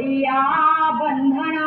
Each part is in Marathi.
तोडिया बंधना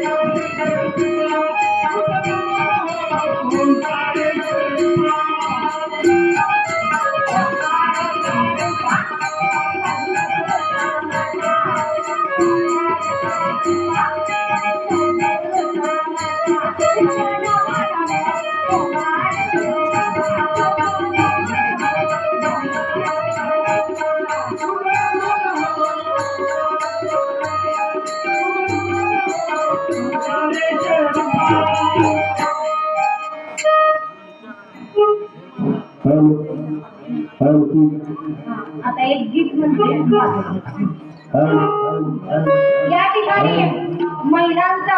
आता एक गीत हॅलो या ठिकाणी महिलांचा